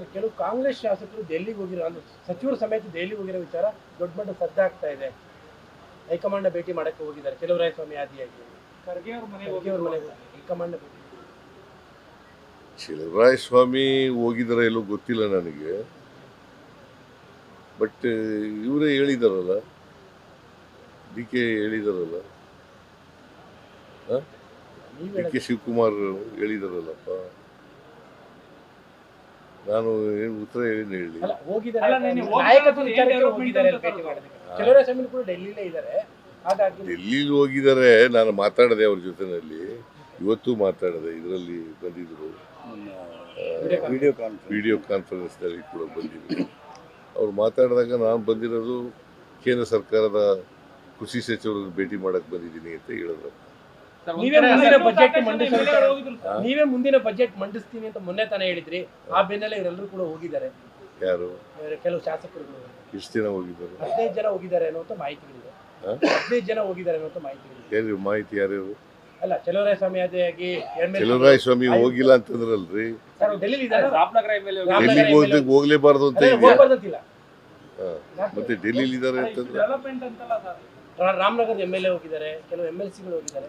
Sir ಕೆಲವು ಕಾಂಗ್ರೆಸ್ ಶಾಸಕರು ದೆಹಲಿಗೆ ಹೋಗಿರೋ ಅಂದ್ರೆ ಸಚಿವರು ಸಮೇತ ದೆಹಲಿಗೆ ಹೋಗಿರೋ ವಿಚಾರ ದೊಡ್ಡ ಮಟ್ಟ ಸದ್ದಾಗ್ತಾ ಇದೆ. ಹೈಕಮಾಂಡ್ ಭೇಟಿ ಮಾಡಕ್ಕೆ ಹೋಗಿದ್ದಾರೆ. ಕೆಲವು ರಾಯಸ್ವಾಮಿ ಆದಿಯಾಗಿ. ಖರ್ಗೆ ಅವ್ರ ಮನೆಗೆ ಅವ್ರ ಮನೆಗೆ ಹೋಗಿ ಹೈಕಮಾಂಡ್ ಭೇಟಿ ಶಿವರಾಯ ಸ್ವಾಮಿ ಹೋಗಿದಾರ ಎಲ್ಲೋ ಗೊತ್ತಿಲ್ಲ ನನಗೆ. ಬಟ್ ಇವರೇ ಹೇಳಿದಾರಲ್ಲ. ಡಿ ಕೆ ಹೇಳಿದಾರಲ್ಲ. ಡಿ ಕೆ ಶಿವಕುಮಾರ್ ಹೇಳಿದಾರಲ್ಲಪ್ಪ. ನಾನು ಏನು ಉತ್ತರ ಏನು ಹೇಳಿ ಡೆಲ್ಲಿಲೇ ಇದ್ದಾರೆ. ಹಾಗಾಗಿ ಡೆಲ್ಲಿಲಿ ಹೋಗಿದ್ದಾರೆ ನಾನು ಮಾತಾಡಿದೆ ಅವ್ರ ಜೊತೆನಲ್ಲಿ. ಇವತ್ತು ಮಾತಾಡಿದೆ ಇದರಲ್ಲಿ ಬಂದಿದ್ರು. ವಿಡಿಯೋ ಕಾನ್ಫರೆನ್ಸ್ ವಿಡಿಯೋ ಕಾನ್ಫರೆನ್ಸ್ನಲ್ಲಿ ಕೂಡ ಬಂದಿದ್ರು. ಅವ್ರು ಮಾತಾಡಿದಾಗ ನಾನು ಬಂದಿರೋದು ಕೇಂದ್ರ ಸರ್ಕಾರದ ಕೃಷಿ ಸಚಿವರನ್ನು ಭೇಟಿ ಮಾಡಕ್ಕೆ ಬಂದಿದ್ದೀನಿ ಅಂತ ಹೇಳಿದ್ರು. ನೀವೇ ಮುಂದಿನ ಬಜೆಟ್ ಮಂಡಿಸಲು. ನೀವೇ ಮುಂದಿನ ಬಜೆಟ್ ಮಂಡಿಸ್ತೀನಿ ಅಂತ ಮೊನ್ನೆ ತಾನೇ ಹೇಳಿದ್ರಿ. ಆ ಬೆನ್ನಲ್ಲೇ ಇವರೆಲ್ಲರೂ ಕೂಡ ಹೋಗಿದ್ದಾರೆ. ಯಾರು? ಕೆಲವು ಶಾಸಕರು ಎಷ್ಟು ಜನ ಹೋಗಿದ್ದಾರೆ. ಹದಿನೈದು ಜನ ಹೋಗಿದ್ದಾರೆ ಅನ್ನುವಂಥ ಮಾಹಿತಿ? ಹದಿನೈದು ಜನ ಹೋಗಿದ್ದಾರೆ ಅನ್ನುವಂಥ ಮಾಹಿತಿಗಳಿದೆ. ಯಾರು ಮಾಹಿತಿ ಯಾರ್ಯಾರು ಅಲ್ಲ ಕೆಲವರೇ ಸ್ವಾಮಿ ಅದೇ ಆಗಿ ಕೆಲವರಾಯ ಸ್ವಾಮಿ ಹೋಗಿಲ್ಲ ಅಂತಂದ್ರಲ್ರಿ? ಸರ್ ಡೆಲ್ಲಿ ಡೆಲ್ಲಿಗೆ ಹೋಗ್ಲಿಕ್ಕೆ ಹೋಗ್ಲೇಬಾರ್ದು ಅಂತ ಇದೆಯಾ ಮತ್ತೆ ಡೆಲ್ಲಿಲಿ ಇದ್ದಾರೆ ಅಂತಂದ್ರೆ? ಡೆವಲಪ್ಮೆಂಟ್ ಅಂತಲ್ಲ ಸರ್. ರಾಮನಗರದ ಎಂ ಎಲ್ ಎ ಹೋಗಿದ್ದಾರೆ. ಕೆಲವು ಎಂ ಎಲ್ ಸಿಗಳು ಹೋಗಿದ್ದಾರೆ.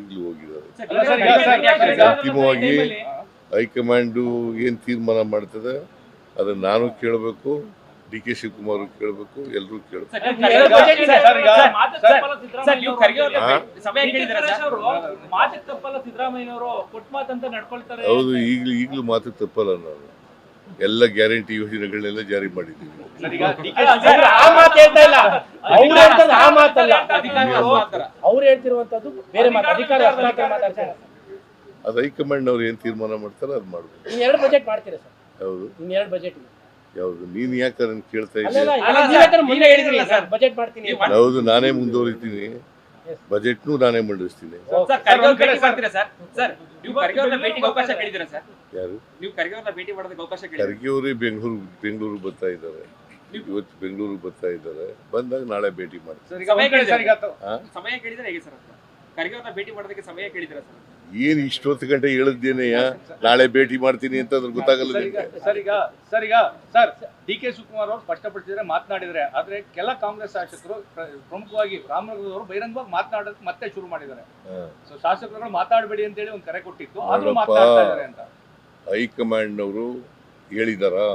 ಈಗಲೂ ಹೋಗಿದ್ದಾರೆ. ಅಂತಿಮವಾಗಿ ಹೈಕಮಾಂಡು ಏನು ತೀರ್ಮಾನ ಮಾಡ್ತದೆ ಅದನ್ನು ನಾನು ಕೇಳಬೇಕು ಡಿ ಕೆ ಶಿವಕುಮಾರ್ ಕೇಳಬೇಕು ಎಲ್ಲರೂ ಕೇಳಬೇಕು. ಹೌದು ಈಗಲೂ ಈಗಲೂ ಮಾತು ತಪ್ಪಲ್ಲ ನಾನು. ಎಲ್ಲ ಗ್ಯಾರಂಟಿ ಯೋಜನೆಗಳನ್ನೆಲ್ಲ ಜಾರಿ ಮಾಡಿದ್ದೀವಿ. ಸರ್, ಈಗ ಡಿ ಕೆ ಸರ್, ಆ ಇಲ್ಲ. ಮಾತಲ್ಲ. ಹೇಳ್ತಿರುವಂತದ್ದು ಬೇರೆ ಮಾತು ಅಧಿಕಾರ ಮಾತಾಡ್ತಾರೆ. ಅದು ಹೈಕಮಾಂಡ್ನವ್ರು ಏನು ತೀರ್ಮಾನ ಮಾಡ್ತಾರೆ ಅದು ಮಾಡಬೇಕು ನೀವು ಎರಡು ಬಜೆಟ್ ಮಾಡ್ತೀರಾ ಸರ್? ಹೌದು. ಇನ್ನು ಎರಡು ಬಜೆಟ್ ಯಾವುದು? ನೀನು ಯಾಕೆ ಅದನ್ನು ಕೇಳ್ತಾ ಇದ್ದೀನಿ ಇದ್ದೀಯ? ಅಲ್ಲ, ಅಲ್ಲ, ನೀವೇ ಸರ್, ತಾನೇ ಮೊನ್ನೆ ಹೇಳಿದ್ರಿ ಸರ್. ಬಜೆಟ್ ಮಾಡ್ತೀನಿ ನೀವು ಅಂತ. ಹೌದು ನಾನೇ ಮುಂದುವರಿತೀನಿ. ಬಜೆಟ್ನು ನಾನೇ ಮಂಡಿಸ್ತೀನಿ ಖರ್ಗೆ ಅವರೇ ಬೆಂಗಳೂರು ಬೆಂಗಳೂರು ಬರ್ತಾ ಇದ್ದಾರೆ. ಇವತ್ತು ಬೆಂಗಳೂರಿಗೆ ಬರ್ತಾ ಇದ್ದಾರೆ. ಬಂದಾಗ ನಾಳೆ ಭೇಟಿ ಆ? ಸಮಯ ಕೇಳಿದ್ರೆ ಹೇಗೆ ಸರ್ ಖರ್ಗೆ ಭೇಟಿ ಮಾಡೋದಕ್ಕೆ ಸಮಯ ಸರ್? ಏನು ಇಷ್ಟೊತ್ತು ಗಂಟೆ ಹೇಳಿದ್ದೇನೆಯ? ನಾಳೆ ಭೇಟಿ ಮಾಡ್ತೀನಿ ಅಂತ ಅದ್ರ ಗೊತ್ತಾಗಲ್ಲ ಸರ್, ಈಗ ನಿಮ್ಗೆ? ಸರ್ ಈಗ ಸರ್ ಈಗ ಸರ್ ಡಿ ಕೆ ಶಿವಕುಮಾರ್ ಅವರು ಸ್ಪಷ್ಟಪಡಿಸಿದ್ರೆ ಮಾತನಾಡಿದ್ರೆ ಆದ್ರೆ ಕೆಲ ಕಾಂಗ್ರೆಸ್ ಶಾಸಕರು ಪ್ರಮುಖವಾಗಿ ರಾಮನಗರದವರು ಬಹಿರಂಗವಾಗಿ ಮಾತನಾಡೋದಕ್ಕೆ ಮತ್ತೆ ಶುರು ಮಾಡಿದ್ದಾರೆ. ಸೊ ಶಾಸಕರುಗಳು ಮಾತಾಡಬೇಡಿ ಅಂತ ಹೇಳಿ ಒಂದು ಕರೆ ಕೊಟ್ಟಿತ್ತು. ಆದ್ರೂ ನವರು ಮಾತನಾಡ್ತಾ ಇದ್ದಾರೆ ಅಂತ. ಹೈಕಮಾಂಡ್ನವರು ಹೇಳಿದಾರಾ?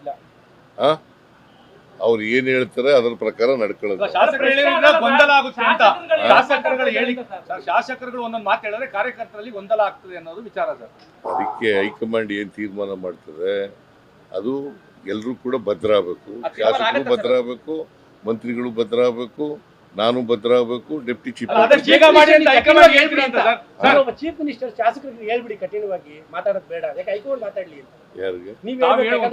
ಇಲ್ಲ. ಆ? ಅವ್ರು ಏನ್ ಹೇಳ್ತಾರೆ ಅದರ ಪ್ರಕಾರ ನಡ್ಕೊಳ್ಳೋದು. ಶಾಸಕರು ಹೇಳಿದ್ರೆ ಗೊಂದಲ ಆಗುತ್ತೆ ಅಂತ. ಶಾಸಕರುಗಳು ಹೇಳಿ ಶಾಸಕರುಗಳು ಒಂದೊಂದು ಮಾತು ಹೇಳಿದ್ರೆ ಕಾರ್ಯಕರ್ತರಲ್ಲಿ ಗೊಂದಲ ಆಗ್ತದೆ ಅನ್ನೋದು ವಿಚಾರ ಸರ್. ಅದಕ್ಕೆ ಹೈಕಮಾಂಡ್ ಏನ್ ತೀರ್ಮಾನ ಮಾಡ್ತದೆ? ಅದು ಎಲ್ಲರೂ ಕೂಡ ಭದ್ರ ಆಗ್ಬೇಕು. ಶಾಸಕರು ಭದ್ರ ಆಗ್ಬೇಕು ಮಂತ್ರಿಗಳು ಭದ್ರ ಆಗ್ಬೇಕು. ನಾನು ಭದ್ರ ಆಗಬೇಕು ಡೆಪ್ಟಿ ಚೀಫ್ ಅಲ್ಲ, ಅದಕ್ಕೆ ಮಾಡಿ ಅಂತ ಹೈಕಮಾಂಡ್ ಹೇಳ್ಬಿಡಿ ಸರ್. ಸರ್, ಒಬ್ಬ ಚೀಫ್ ಮಿನಿಸ್ಟರ್ ಶಾಸಕರಿಗೆ ಹೇಳ್ಬಿಡಿ ಕಠಿಣವಾಗಿ ಮಾತಾಡೋದು ಬೇಡ. ಯಾಕೆ ಹೈಕೋರ್ಟ್ ಮಾತಾಡ್ಲಿ ಅಂತ? ಯಾರಿಗೆ? ನೀವು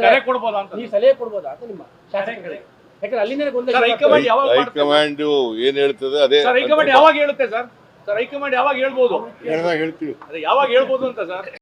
ಕರೆ ಕೊಡ್ಬೋದಾ ಅಂತ. ನೀವು ಸಲಹೆ ಕೊಡ್ಬೋದಾ ಅಂತ ನಿಮ್ಮ ಶಾಸಕರಿಗೆ? ಯಾಕಂದ್ರೆ ಅಲ್ಲಿಂದ ಗೊಂದಲ ಹೈಕಮಾಂಡ್? ಹೈಕಮಾಂಡ್ ಏನ್ ಹೇಳ್ತದೆ ಅದೇ ಸರ್ ಹೈಕಮಾಂಡ್ ಯಾವಾಗ ಹೇಳುತ್ತೆ ಸರ್? ಸರ್ ಹೈಕಮಾಂಡ್ ಯಾವಾಗ ಹೇಳ್ಬೋದು? ಹೇಳ್ತೀವಿ. ಅದೇ ಯಾವಾಗ ಹೇಳ್ಬೋದು ಅಂತ ಸರ್?